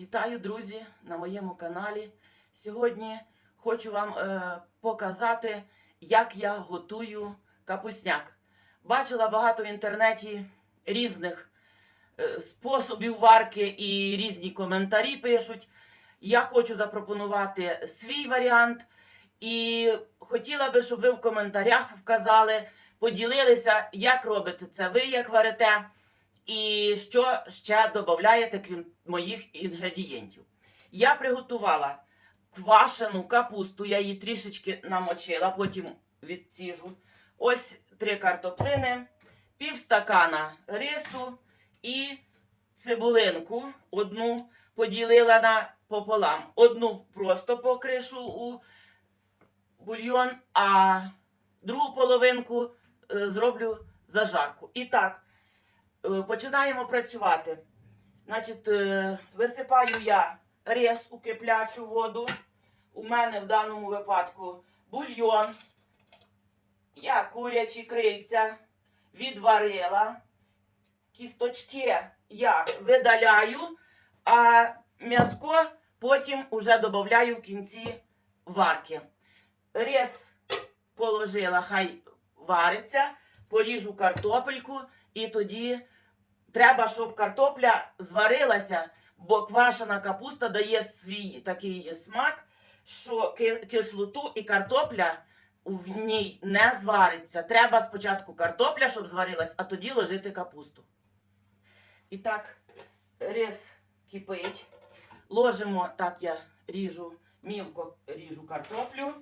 Вітаю, друзі, на моєму каналі. Сьогодні хочу вам е, показати, як я готую капусняк. Бачила багато в інтернеті різних е, способів варки і різні коментарі пишуть. Я хочу запропонувати свій варіант і хотіла би, щоб ви в коментарях вказали, поділилися, як робите це ви, як варите. І що ще додаєте, крім моїх інгредієнтів? Я приготувала квашену капусту, я її трішечки намочила, потім відціжу. Ось три картоплини, пів стакана рису і цибулинку. Одну поділила на пополам. Одну просто покришу у бульйон, а другу половинку е, зроблю зажарку. І так. Е, Починаємо працювати. Значить, е, висипаю я рис у киплячу воду. У мене в даному випадку бульйон. Я курячі крильця відварила. Кісточки я видаляю, а м'язко потім уже додаю в кінці варки. Рис положила, хай вариться, поріжу картопельку. І тоді треба, щоб картопля зварилася, бо квашена капуста дає свій такий смак, що кислоту і картопля в ній не звариться. Треба спочатку картопля, щоб зварилась, а тоді ложити капусту. І так, рис кипить. Ложимо, так я ріжу, мілко ріжу картоплю,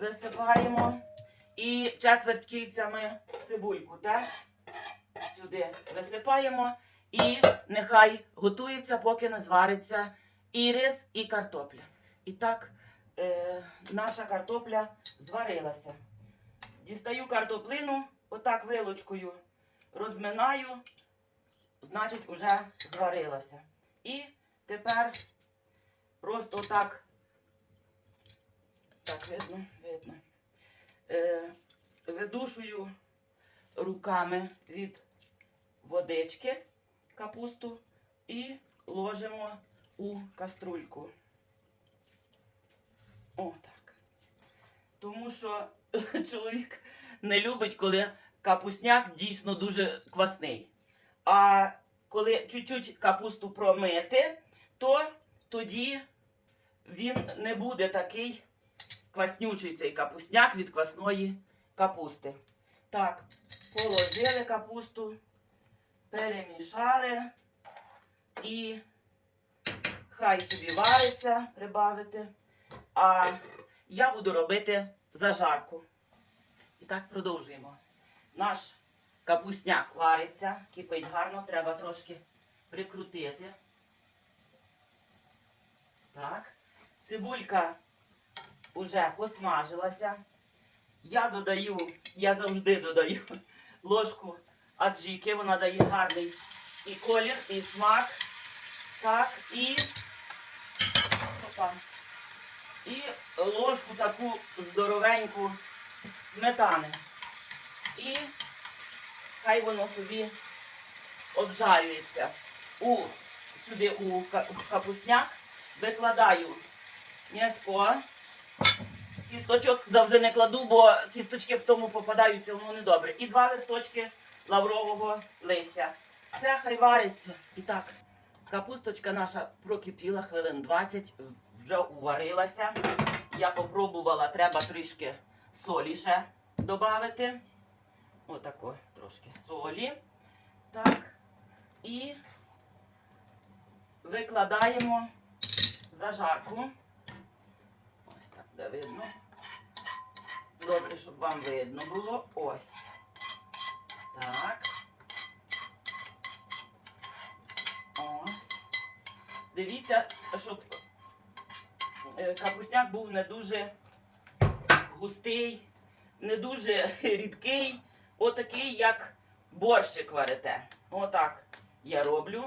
висипаємо. І четверть кільцями цибульку теж сюди висипаємо і нехай готується, поки не звариться і рис, і картопля. І так е, наша картопля зварилася. Дістаю картоплину, отак вилочкою розминаю, значить, уже зварилася. І тепер просто так, так видно, видно, е, видушую руками від водички капусту і ложимо у каструльку. О, так. Тому що чоловік не любить, коли капусняк дійсно дуже квасний. А коли чуть-чуть капусту промити, то тоді він не буде такий кваснючий цей капусняк від квасної капусти. Так, положили капусту, перемішали і хай собі вариться, прибавити. А я буду робити зажарку. І так продовжуємо. Наш капусняк вариться, кипить гарно, треба трошки прикрутити. Так. Цибулька вже посмажилася. Я додаю, я завжди додаю ложку аджики, вона дає гарний і колір, і смак. Так, і, опа, і ложку таку здоровеньку сметани. І хай воно собі обжарюється. У, сюди у ка- капусняк викладаю м'яско. Кісточок завжди не кладу, бо кісточки в тому попадаються, воно недобре. І два листочки лаврового листя. Все хай вариться. І так, капусточка наша прокипіла хвилин 20, вже уварилася. Я попробувала, треба трішки солі ще додати. Отако трошки солі. Так. І викладаємо зажарку. Ось так, де видно. Добре, щоб вам видно було. Ось. Так. Ось. Дивіться, щоб е, капусняк був не дуже густий, не дуже рідкий, отакий, як борщик варите. Отак я роблю.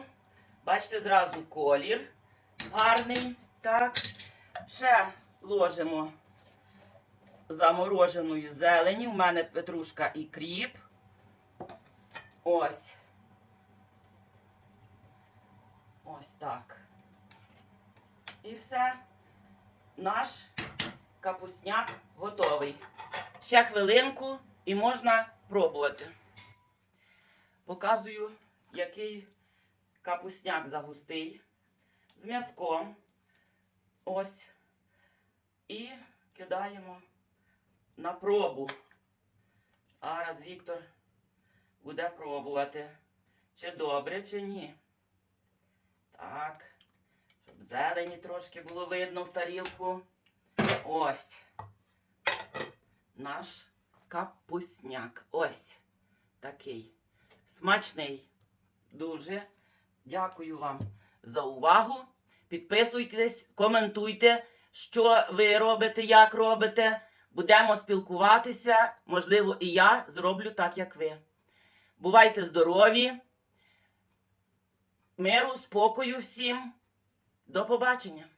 Бачите, зразу колір гарний. Так. Ще ложимо замороженої зелені. У мене петрушка і кріп. Ось. Ось так. І все. Наш капусняк готовий. Ще хвилинку і можна пробувати. Показую, який капусняк загустий. З м'язком. Ось. І кидаємо на пробу. А раз Віктор буде пробувати, чи добре, чи ні. Так. Щоб зелені трошки було видно в тарілку. Ось. Наш капусняк. Ось такий. Смачний. Дуже. Дякую вам за увагу. Підписуйтесь, коментуйте, що ви робите, як робите. Будемо спілкуватися. Можливо, і я зроблю так, як ви. Бувайте здорові. Миру, спокою всім. До побачення.